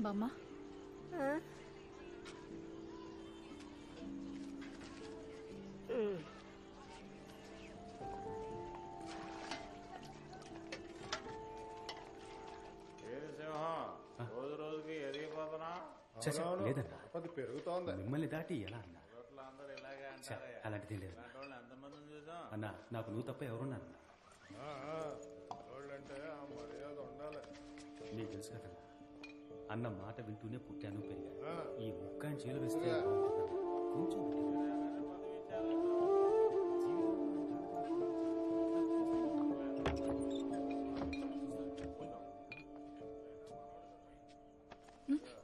బామ్మ. ఏది సింహం? రోజు రోజుకి ఎదిగిపోతున్నా? చ, చ, లేదన్నా. అది పెరుగుతోంది. మిమ్మల్ని దాటి ఎలా అన్నా? చోట్ల అందరూ ఇలాగే చ, అంటారే. అలాంటిది లేదు. ఇలాంటి వాళ్ళని ఎంతమందిని చూసాం? అన్నా నాకు నువ్వు తప్ప ఎవరున్నా వాళ్ళంటే ఆ మర్యాద ఉండాలి. నీకు తెలుసు కదన్నా అన్న మాట వింటూనే పుట్టాను పెరిగాను ఆ. ఈ ముక్క ఆయన చేలు వేస్తే.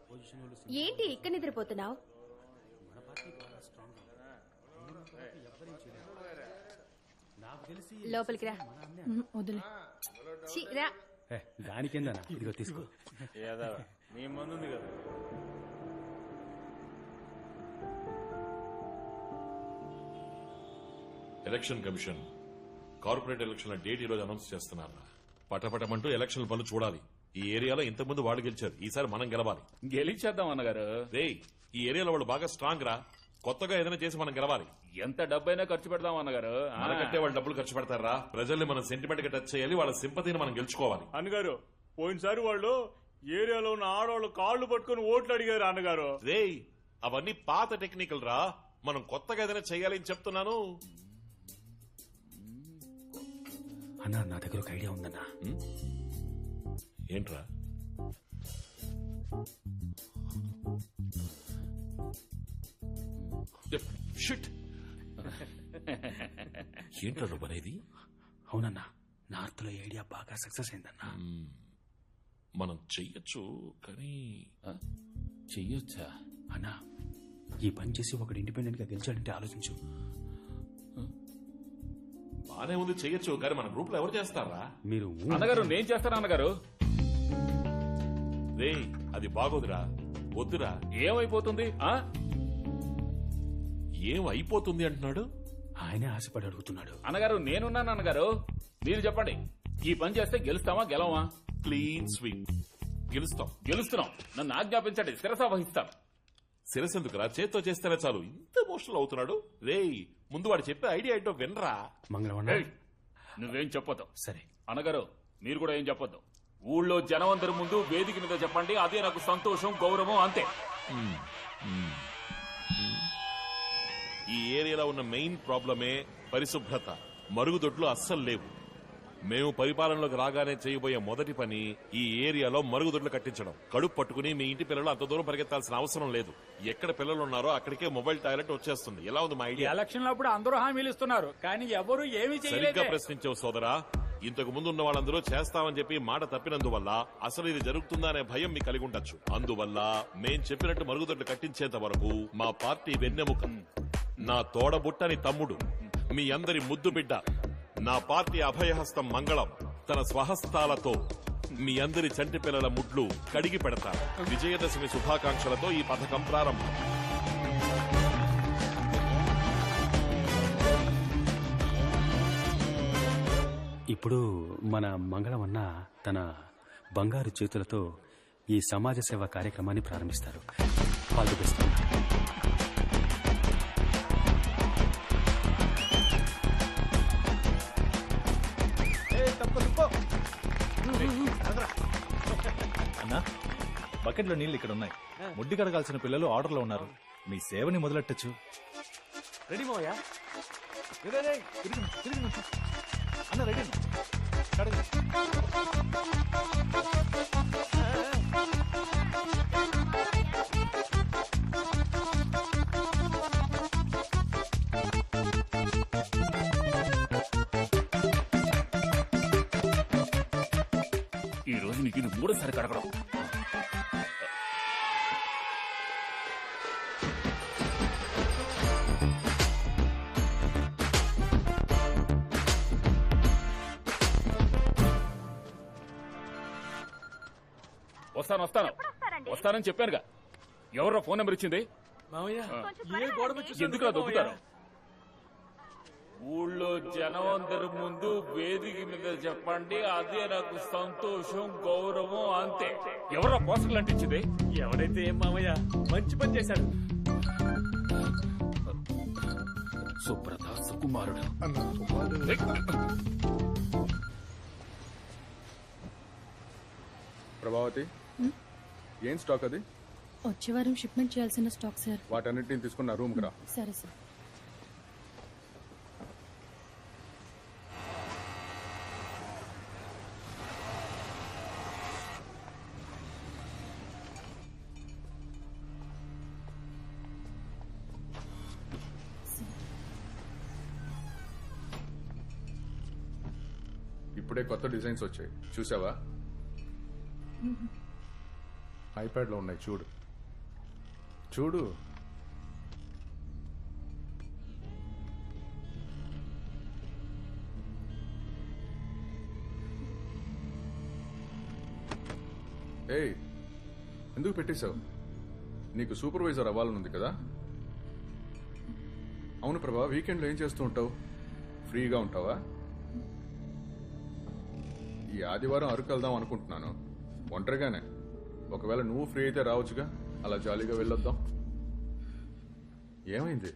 కొంచెం ఏంటి ఇక్కడ నిద్రపోతున్నావు? మన పార్టీ బాగా స్ట్రాంగ్ ఎవరేం చేయలేరు నాకు తెలిసి లోపలికి రా. వదిలే. రా. ఏ, దానికేందన్నా ఇదిగో తీసుకో. ఏదో నీ ముందుంది కదా. Election commission. కార్పొరేట్ ఎలక్షన్ల డేట్ ఈ రోజు అనౌన్స్ చేస్తున్నారు పటపటమంటూ ఎలక్షన్ పనులు చూడాలి. ఈ ఏరియాలో ఇంతకుముందు వాళ్ళు గెలిచారు. ఈసారి మనం గెలవాలి. గెలిచేద్దాం అన్నగారు. రే ఈ ఏరియాలో వాళ్ళు బాగా స్ట్రాంగ్ రా. కొత్తగా ఏదైనా చేసి మనం గెలవాలి. ఎంత డబ్బైనా ఖర్చు పెడదాం అన్నగారు. ఆ. మనకంటే వాళ్ళు డబ్బులు ఖర్చు పెడతారా? ప్రజల్ని మనం సెంటిమెంట్గా టచ్ చేయాలి వాళ్ళ సింపతిని మనం గెలుచుకోవాలి. అన్నగారు పోయినసారి వాళ్ళు ఏరియాలో ఉన్న ఆడవాళ్ళు కాళ్ళు పట్టుకుని ఓట్లు అడిగారు అన్నగారు. రే అవన్నీ పాత టెక్నికల్ రా. మనం కొత్తగా ఏదైనా చేయాలి అని చెప్తున్నాను. అన్నా నా దగ్గర ఒక ఐడియా ఉందన్నా. ఏంట్రా? షిట్ ఏంట్రా నువ్వు అనేది? అవునన్నా నార్త్లో ఐడియా బాగా సక్సెస్ అయిందన్నా. మనం చెయ్యొచ్చు కానీ చెయ్యొచ్చా? అన్నా ఈ పని చేసి ఒకడు ఇండిపెండెంట్గా గెలిచాడంటే ఆలోచించు. బానే ఉంది చెయ్యొచ్చు కానీ మన గ్రూప్లో ఎవరు చేస్తారా? మీరు ఊ అన్నగారు నేను చేస్తాను అన్నగారు. రే అది బాగోదురా. వద్దురా. ఏమైపోతుంది ఆ? ఏం అయిపోతుంది అంటున్నాడు? ఆయనే ఆశపడి అడుగుతున్నాడు. అన్నగారు నేనున్నాను అన్నగారు మీరు చెప్పండి. ఈ పని చేస్తే గెలుస్తామా గెలవా క్లీన్ స్వీప్ గెలుస్తాం. గెలుస్తున్నాం. నన్ను ఆజ్ఞాపించండి. శిరస వహిస్తాం శిరసెందుకురా చేత్తో చేస్తేనే చాలు. ఇంత ఎమోషనల్ అవుతున్నాడు? రేయ్ ముందు వాడు చెప్పే ఐడియా ఏంటో వినరా? మంగళవాడ ఏయ్, నువ్వేం చెప్పొద్దు. సరే. అన్నగారు మీరు కూడా ఏం చెప్పొద్దు. ఊళ్ళో జనం అందరి ముందు వేదిక మీద చెప్పండి. అదే నాకు సంతోషం గౌరవం అంతే. ఈ ఏరియాలో ఉన్న మెయిన్ ప్రాబ్లమే పరిశుభ్రత. మరుగుదొడ్లు అస్సలు లేవు. మేము పరిపాలనలోకి రాగానే చేయబోయే మొదటి పని ఈ ఏరియాలో మరుగుదొడ్లు కట్టించడం. కడుపు పట్టుకుని మీ ఇంటి పిల్లలు అంత దూరం పరిగెత్తాల్సిన అవసరం లేదు. ఎక్కడ పిల్లలు ఉన్నారో అక్కడికే మొబైల్ టాయిలెట్ వచ్చేస్తుంది. ఎలా ఉంది మా ఐడియా? ఎలక్షన్ అప్పుడు అందరూ హామీలు ఇస్తున్నారు. కానీ ఎవరు ఏమీ సరిగ్గా ప్రశ్నించావు సోదరా. ఇంతకు ముందు ఉన్న వాళ్ళందరూ చేస్తామని చెప్పి మాట తప్పినందువల్ల అసలు ఇది జరుగుతుందా అనే భయం మీకు కలిగి ఉండొచ్చు. అందువల్ల మేం చెప్పినట్టు మరుగుదొడ్లు కట్టించేంత వరకు మా పార్టీ వెన్నెముక. నా తోడబుట్టని తమ్ముడు మీ అందరి ముద్దు బిడ్డ నా పార్టీ అభయహస్తం మంగళం తన స్వహస్తాలతో మీ అందరి చంటి పిల్లల ముడ్లు కడిగి పెడతారు విజయదశమి శుభాకాంక్షలతో ఈ పథకం ప్రారంభం. ఇప్పుడు మన మంగళమన్న తన బంగారు చేతులతో ఈ సమాజ సేవ కార్యక్రమాన్ని ప్రారంభిస్తారు. ఆల్ బకెట్లో నీళ్ళు ఇక్కడ ఉన్నాయి. ముడ్డి కడగాల్సిన పిల్లలు ఆర్డర్లో ఉన్నారు. మీ సేవని మొదలెట్టచ్చు. రెడీ మోయా అన్న రెడీ కడగండి. ఈ రోజు నీకు ఇది మూడోసారి కడగడం. వస్తాను వస్తాను. వస్తానని చెప్పానుగా. ఎవరో ఫోన్ నెంబర్ ఇచ్చింది. ఎందుకు దొక్కుతారు? ఊళ్ళో జనం అందరి ముందు వేదిక మీద చెప్పండి. అదే నాకు సంతోషం గౌరవం అంతే. ఎవరో పోసకలు అంటించింది? ఎవడైతే ఏం మామయ్య మంచి పని చేశాడు సుబ్రత సుకుమారుడు. ప్రభావతి ఏం స్టాక్ అది? వచ్చే వారం షిప్మెంట్ చేయాల్సిన స్టాక్ సార్ వాటన్నిటిని తీసుకున్న రూమ్కి రా. సరే సార్ ఇప్పుడే కొత్త డిజైన్స్ వచ్చాయి. చూసావా? ఐప్యాడ్లో ఉన్నాయి చూడు. చూడు. ఏయ్ ఎందుకు పెట్టేశావు? నీకు సూపర్వైజర్ అవ్వాలనుంది కదా? అవును ప్రభా వీకెండ్లో ఏం చేస్తూ ఉంటావు? ఫ్రీగా ఉంటావా? ఈ ఆదివారం అరకు వెళ్దాం అనుకుంటున్నాను. ఒంటరిగానే. ఒకవేళ నువ్వు ఫ్రీ అయితే రావచ్చుగా. అలా జాలీగా వెళ్ళొద్దాం. ఏమైంది?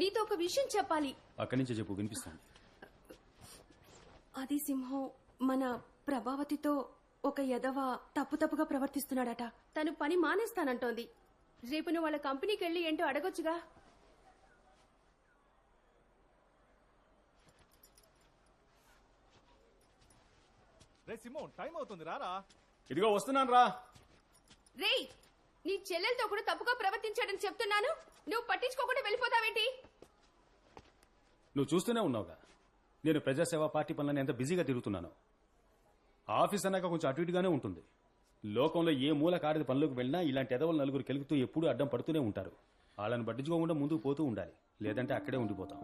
నీతో ఒక విషయం చెప్పాలి. అక్కడి నుంచి చెప్పు వినిపిస్తాను అది సింహం మన ప్రభావతితో ఒక యదవ తప్పు తప్పుగా ప్రవర్తిస్తున్నాడట. తను పని మానేస్తానంటోంది. రేపు నువ్వు వాళ్ళ కంపెనీకి వెళ్ళి ఏంటో అడగొచ్చుగా. రే సింహం టైం అవుతుంది రారా. ఇదిగో వస్తున్నాను రా. రేయ్ నీ చెల్లెలతో కూడా తప్పుగా ప్రవర్తించాడని చెప్తున్నాను. నువ్వు పట్టించుకోకుండా వెళ్ళిపోతావేంటి? నువ్వు చూస్తూనే ఉన్నావుగా. నేను ప్రజాసేవ పార్టీ పనులను ఎంత బిజీగా తిరుగుతున్నాను. ఆఫీస్ అన్నాక కొంచెం అటు ఇటుగానే ఉంటుంది. లోకంలో ఏ మూల కాడిది పనులకు వెళ్ళినా ఇలాంటి ఎదవలు నలుగురు కెలుగుతూ ఎప్పుడూ అడ్డం పడుతూనే ఉంటారు. వాళ్ళని పట్టించుకోకుండా ముందుకు పోతూ ఉండాలి. లేదంటే అక్కడే ఉండిపోతాం.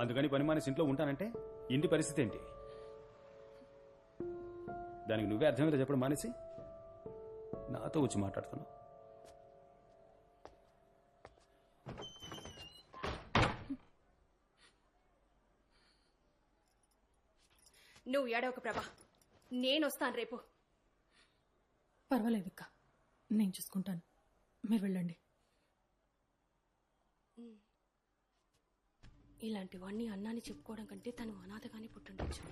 అందుకని పని మానేసి ఇంట్లో ఉంటానంటే ఇంటి పరిస్థితి ఏంటి? దానికి నువ్వే అర్థమైతే చెప్పడం మానేసి నాతో వచ్చి మాట్లాడుతున్నావు. నువ్వు ఏడవక ప్రభా. నేను వస్తాను రేపు. పర్వాలేదు అక్క. నేను చూసుకుంటాను. మీరు వెళ్ళండి. ఇలాంటివన్నీ అన్నాని చెప్పుకోవడం కంటే తను అనాథగానే పుట్టుండొచ్చు.